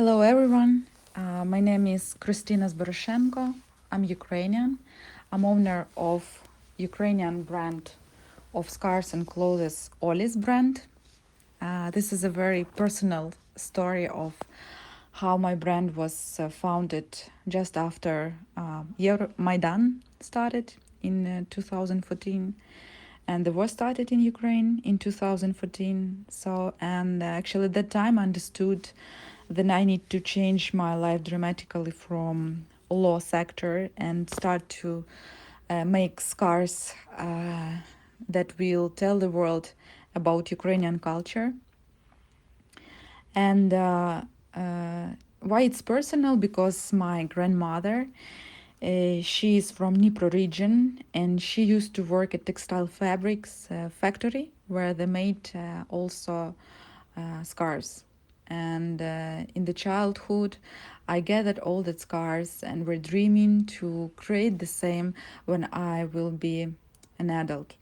Hello, everyone. Uh, my name is Kristina Zboroshenko. I'm Ukrainian. I'm owner of Ukrainian brand of scarves and clothes, Olis brand. Uh, this is a very personal story of how my brand was uh, founded just after uh, Euromaidan started in uh, 2014 and the war started in Ukraine in 2014. So, and uh, actually, at that time, I understood then I need to change my life dramatically from law sector and start to uh, make scars uh, that will tell the world about Ukrainian culture. And uh, uh, why it's personal? Because my grandmother, uh, she is from Dnipro region, and she used to work at textile fabrics uh, factory where they made also scarves. And uh, in the childhood, I gathered all the scars and were dreaming to create the same when I will be an adult.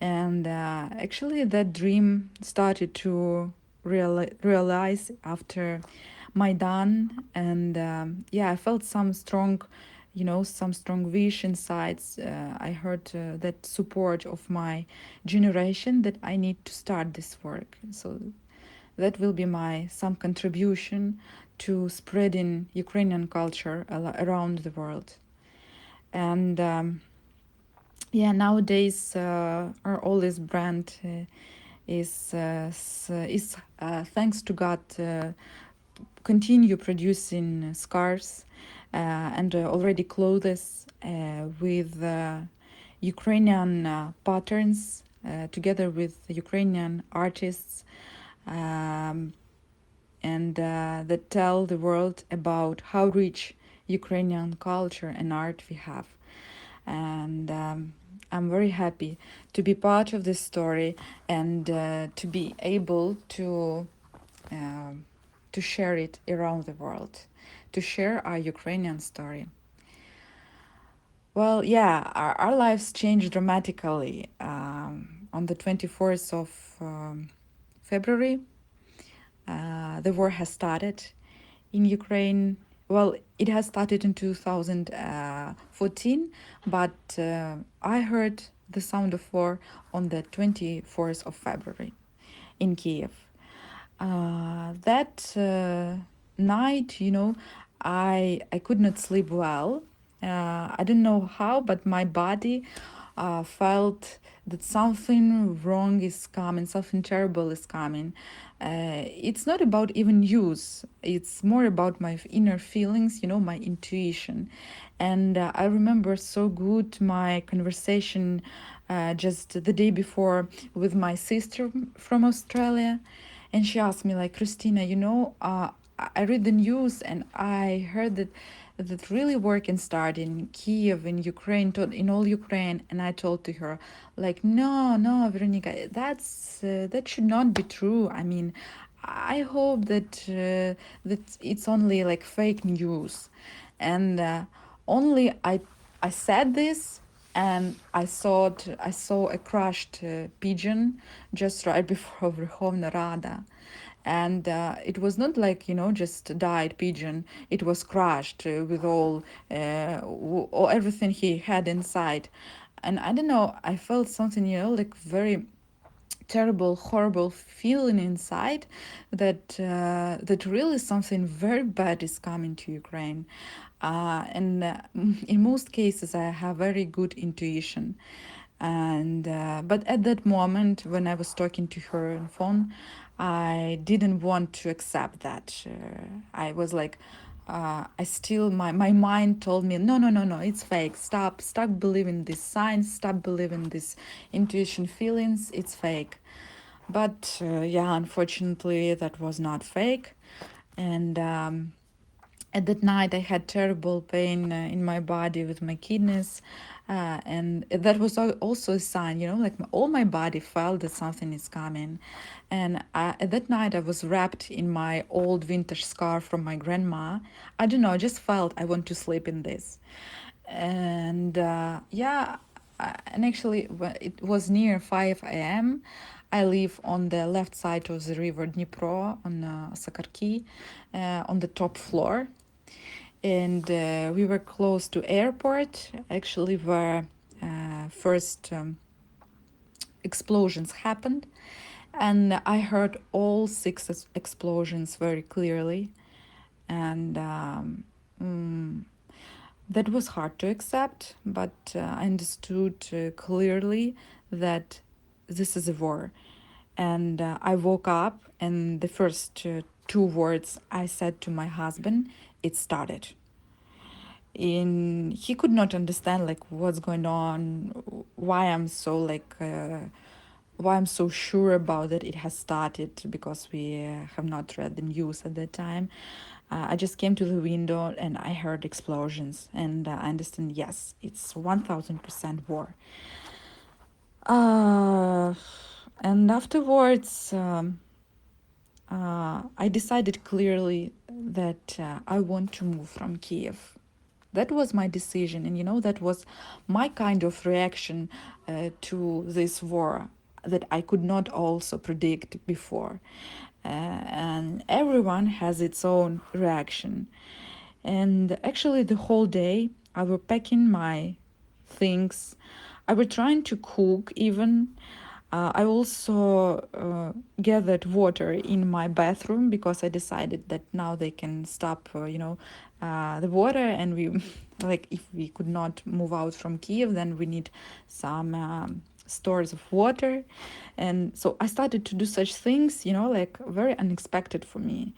And uh, actually, that dream started to reali- realize after Maidan. And um, yeah, I felt some strong, you know, some strong wish inside. Uh, I heard uh, that support of my generation that I need to start this work. So that will be my some contribution to spreading Ukrainian culture around the world. And um, yeah, nowadays uh, our oldest brand uh, is uh, is uh, thanks to God uh, continue producing scarves uh, and uh, already clothes uh, with uh, Ukrainian uh, patterns uh, together with Ukrainian artists um, and uh, that tell the world about how rich Ukrainian culture and art we have. And um, I'm very happy to be part of this story and uh, to be able to um, to share it around the world, to share our Ukrainian story. Well, yeah, our, our lives changed dramatically um, on the 24th of um, February. Uh, the war has started in Ukraine. Well, it has started in 2014, but uh, I heard the sound of war on the 24th of February in Kiev. Uh, that uh, night, you know, I I could not sleep well. Uh, I don't know how, but my body uh, felt that something wrong is coming, something terrible is coming. Uh, it's not about even news. It's more about my inner feelings, you know, my intuition. And uh, I remember so good my conversation uh, just the day before with my sister from Australia and she asked me like christina you know uh, i I read the news and i heard that that really work and start in kiev in ukraine in all ukraine and i told to her like no no veronica that's uh, that should not be true. I mean i hope that uh, that it's only like fake news. And uh, only i i said this and I saw I saw a crushed uh, pigeon just right before Verkhovna Rada, and uh, it was not like you know just died pigeon. It was crushed uh, with all, uh, w- everything he had inside, and I don't know. I felt something you know like very terrible, horrible feeling inside that uh, that really something very bad is coming to Ukraine. Uh, and uh, in most cases, I have very good intuition. And uh, but at that moment, when I was talking to her on phone, I didn't want to accept that. Uh, I was like, uh, I still my my mind told me no no no no it's fake stop stop believing this signs stop believing this intuition feelings it's fake but uh, yeah unfortunately that was not fake and um, at that night i had terrible pain uh, in my body with my kidneys uh, and that was also a sign you know like my, all my body felt that something is coming. And I, at that night i was wrapped in my old vintage scarf from my grandma. I don't know i just felt i want to sleep in this. And uh, yeah I- and actually it was near 5 a.m i live on the left side of the river dnipro on uh, sakarki uh, on the top floor and uh, we were close to airport. Actually where uh, first um, explosions happened. And i heard all six explosions very clearly. And um, mm, that was hard to accept but uh, i understood uh, clearly that this is a war. And uh, i woke up and the first uh, two words i said to my husband it started. In he could not understand like what's going on why i'm so like uh, why i'm so sure about that it has started because we uh, have not read the news at that time. Uh, i just came to the window and i heard explosions and uh, i understand yes it's 1000% war. Uh, and afterwards um, uh, i decided clearly that uh, i want to move from kiev. That was my decision and you know that was my kind of reaction uh, to this war that i could not also predict before. Uh, and everyone has its own reaction. And actually the whole day i were packing my things. I were trying to cook even uh, I also uh, gathered water in my bathroom because I decided that now they can stop, uh, you know, uh, the water, and we, like, if we could not move out from Kiev, then we need some um, stores of water, and so I started to do such things, you know, like very unexpected for me,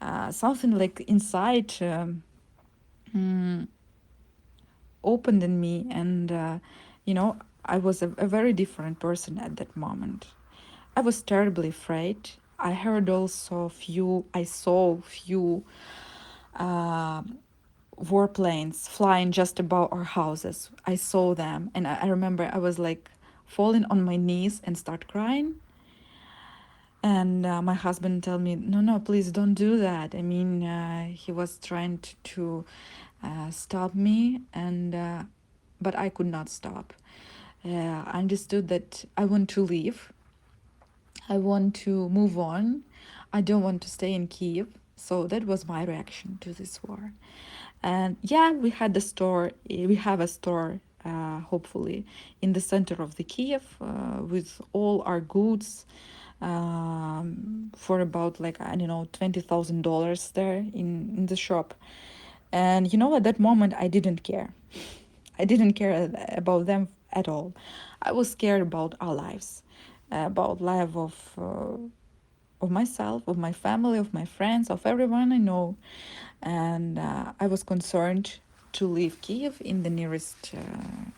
uh, something like inside. Um, mm, opened in me and uh, you know i was a, a very different person at that moment. I was terribly afraid. I heard also few i saw few uh, warplanes flying just above our houses. I saw them and I, I remember i was like falling on my knees and start crying. And uh, my husband told me no no please don't do that. I mean uh, he was trying to, to uh, stop me and uh, but i could not stop uh, understood that i want to leave. I want to move on. I don't want to stay in kiev so that was my reaction to this war. And yeah we had a store eh, we have a store uh, hopefully in the center of the kiev uh, with all our goods um, for about like I don't know twenty thousand dollars there in in the shop, and you know at that moment I didn't care, I didn't care about them at all. I was scared about our lives, about life of uh, of myself, of my family, of my friends, of everyone I know, and uh, I was concerned to leave Kiev in the nearest uh,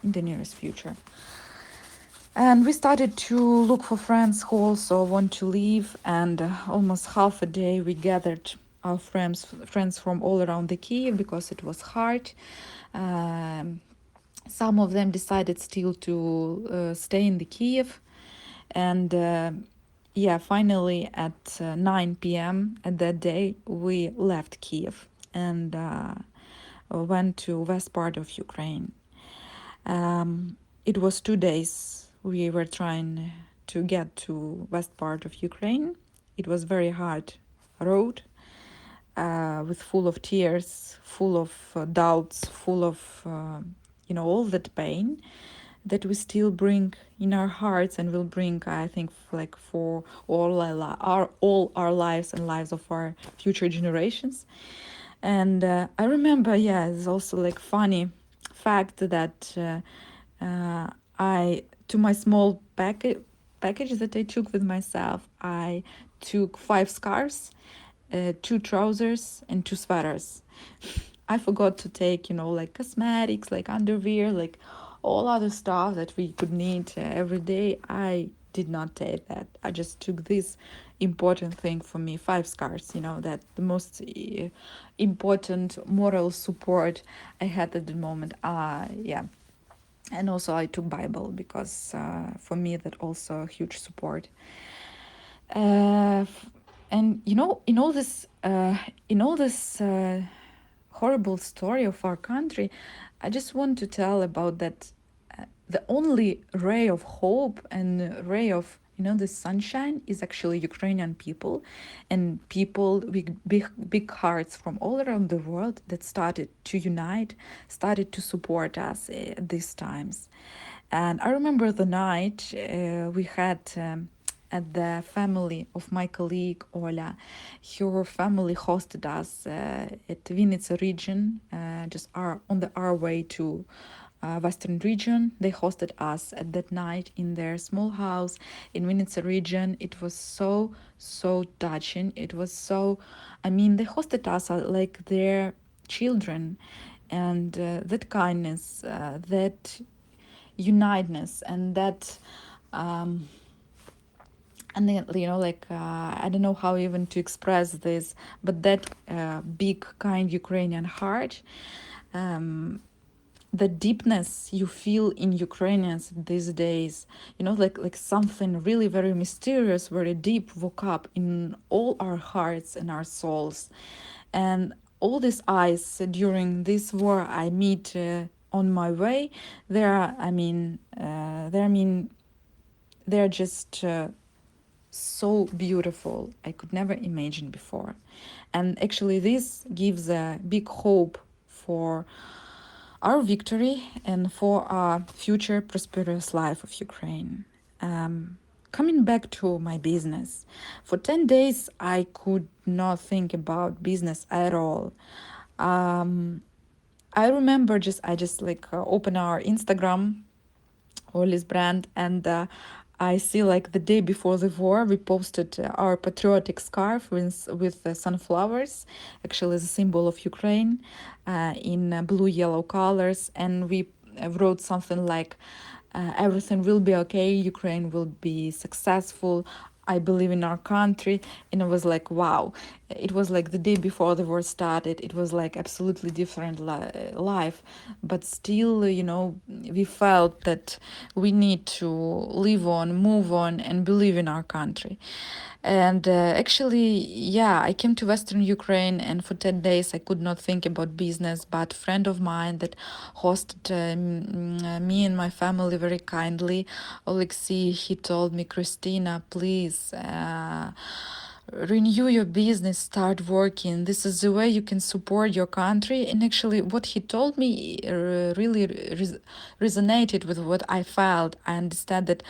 in the nearest future. And we started to look for friends who also want to leave and uh, almost half a day we gathered our friends friends from all around the kiev because it was hard. Um, some of them decided still to uh, stay in the kiev and uh, yeah finally at uh, 9 p.m at that day we left kiev and uh, went to west part of ukraine um, it was two days we were trying to get to west part of Ukraine. It was very hard road uh, with full of tears, full of uh, doubts, full of you know all that pain. that we still bring in our hearts and will bring i think like for all our, all our lives and lives of our future generations and uh, i remember yeah it's also like funny fact that uh, uh, i to my small package package that i took with myself i took five scarves uh, two trousers and two sweaters i forgot to take you know like cosmetics like underwear like all other stuff that we could need uh, every day. I did not take that. I just took this important thing for me five scars you know that the most uh, important moral support i had at the moment. Uh yeah. And also i took bible because uh, for me that also a huge support. Uh, and you know in all this uh, in all this uh, horrible story of our country i just want to tell about that uh, the only ray of hope and ray of you know the sunshine is actually ukrainian people and people with big big hearts from all around the world that started to unite started to support us uh, these times. And i remember the night uh, we had um, at the family of my colleague Ola. Her family hosted us uh, at Vinnytsia region, uh, just our, on the our way to uh, western region. They hosted us at that night in their small house in Vinnytsia region. It was so so touching. It was so, I mean, they hosted us uh, like their children, and uh, that kindness, uh, that uniteness, and that. Um, and then you know like uh, i don't know how even to express this but that uh, big kind ukrainian heart um, the deepness you feel in ukrainians these days you know like like something really very mysterious very deep woke up in all our hearts and our souls. And all these eyes during this war i meet uh, on my way they're i mean uh, they're i mean they're just uh, so beautiful I could never imagine before. And actually, this gives a big hope for our victory and for our future prosperous life of Ukraine. Um, coming back to my business, for 10 days I could not think about business at all. Um, I remember just, I just like uh, open our Instagram Oli's brand and uh, I see like the day before the war we posted uh, our patriotic scarf with with sunflowers actually the symbol of Ukraine uh, in uh, blue yellow colors and we uh, wrote something like uh, everything will be okay Ukraine will be successful I believe in our country and it was like wow it was like the day before the war started it was like absolutely different li- life. But still you know we felt that we need to live on move on and believe in our country. And uh, actually yeah i came to western ukraine and for 10 days i could not think about business but friend of mine that hosted uh, me and my family very kindly alexei he told me christina please uh, renew your business start working. This is the way you can support your country. And actually what he told me uh, really res- resonated with what i felt. I understand that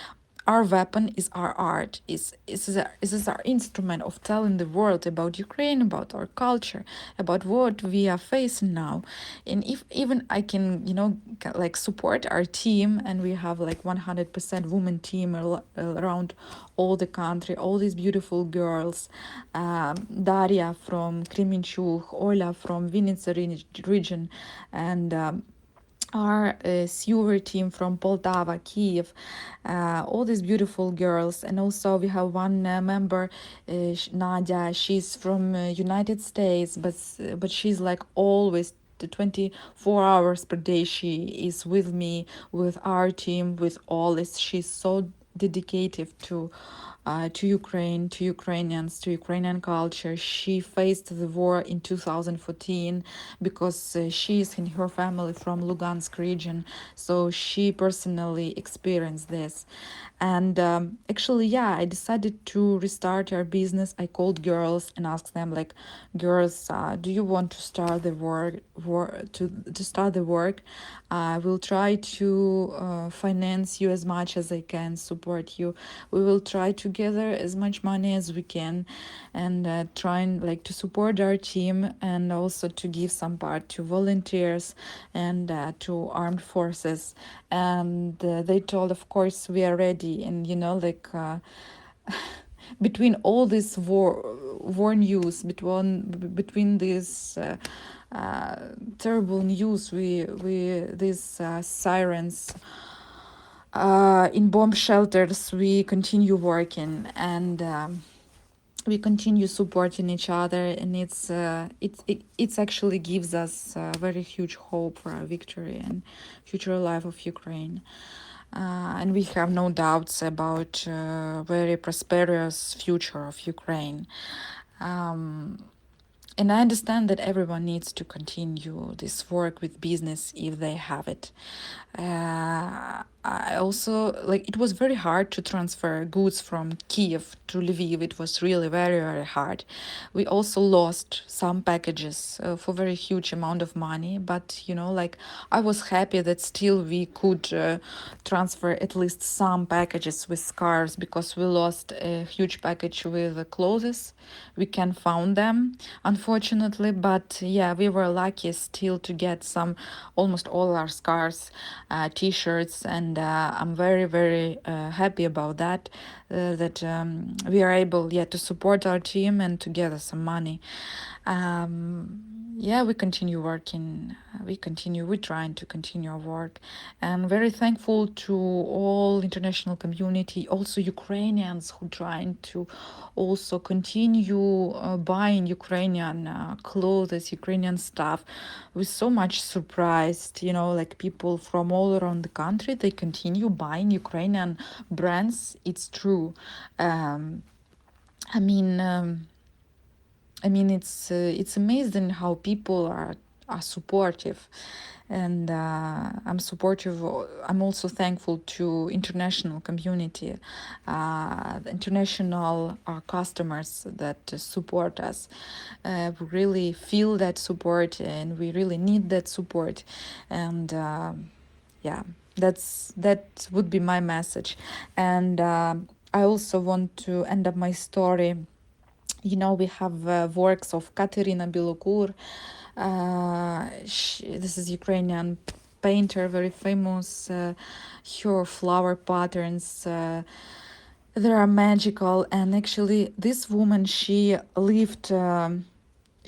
our weapon is our art is is is our instrument of telling the world about ukraine about our culture about what we are facing now. And if even i can you know like support our team and we have like 100% woman team around all the country all these beautiful girls um, daria from kremenchuk ola from vinnytsia region and um, our uh, sewer team from Poltava, Kiev, uh, all these beautiful girls, and also we have one uh, member, uh, Nadia. She's from uh, United States, but but she's like always. The 24 hours per day she is with me with our team with all this she's so dedicated to uh, to Ukraine, to Ukrainians, to Ukrainian culture. She faced the war in 2014 because uh, she is in her family from Lugansk region, so she personally experienced this. And um, actually, yeah, I decided to restart our business. I called girls and asked them, like, girls, uh, do you want to start the work? War to to start the work. I will try to uh, finance you as much as I can, support you. We will try to gather as much money as we can, and uh, trying like to support our team and also to give some part to volunteers and uh, to armed forces. And uh, they told, of course, we are ready. And you know, like. Uh, between all this war war news between between these uh, uh, terrible news we we these uh, sirens uh, in bomb shelters we continue working and um, we continue supporting each other and it's uh, it, it it's actually gives us a very huge hope for our victory and future life of Ukraine uh, and we have no doubts about uh, very prosperous future of Ukraine. Um, and I understand that everyone needs to continue this work with business if they have it. Uh, I also like it was very hard to transfer goods from Kiev to Lviv. It was really very very hard. We also lost some packages uh, for very huge amount of money, but you know like I was happy that still we could uh, transfer at least some packages with scarves because we lost a huge package with the clothes. We can found them unfortunately, but yeah, we were lucky still to get some almost all our scarves, uh, t-shirts, and uh, I'm very very uh, happy about that. Uh, that um, we are able yeah to support our team and to gather some money. Um, yeah we continue working uh, we continue we're trying to continue our work. And very thankful to all international community also ukrainians who trying to also continue uh, buying ukrainian uh, clothes ukrainian stuff. We're so much surprised you know like people from all around the country they continue buying ukrainian brands. It's true. Um, i mean um, I mean, it's uh, it's amazing how people are are supportive, and uh, I'm supportive. I'm also thankful to international community, uh, international uh, customers that support us. Uh, we really feel that support, and we really need that support, and uh, yeah, that's that would be my message, and. I also want to end up my story you know we have uh, works of Katerina Bilokur. Uh, she, this is Ukrainian painter, very famous. Uh, her flower patterns. Uh, they are magical, and actually, this woman she lived. Um,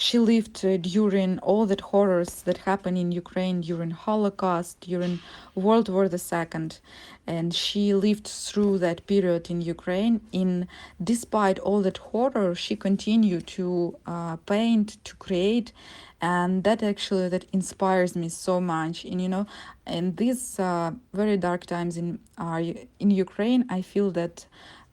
she lived uh, during all that horrors that happened in Ukraine during Holocaust, during World War II, and she lived through that period in Ukraine. In despite all that horror, she continued to uh, paint, to create, and that actually that inspires me so much. And you know, in these uh, very dark times in our in Ukraine, I feel that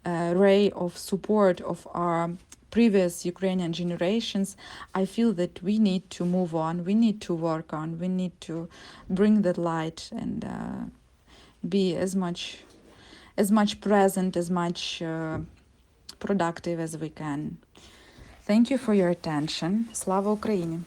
uh, ray of support of our previous Ukrainian generations, I feel that we need to move on, we need to work on, we need to bring that light and uh, be as much as much present, as much uh, productive as we can. Thank you for your attention. Slava Ukraini!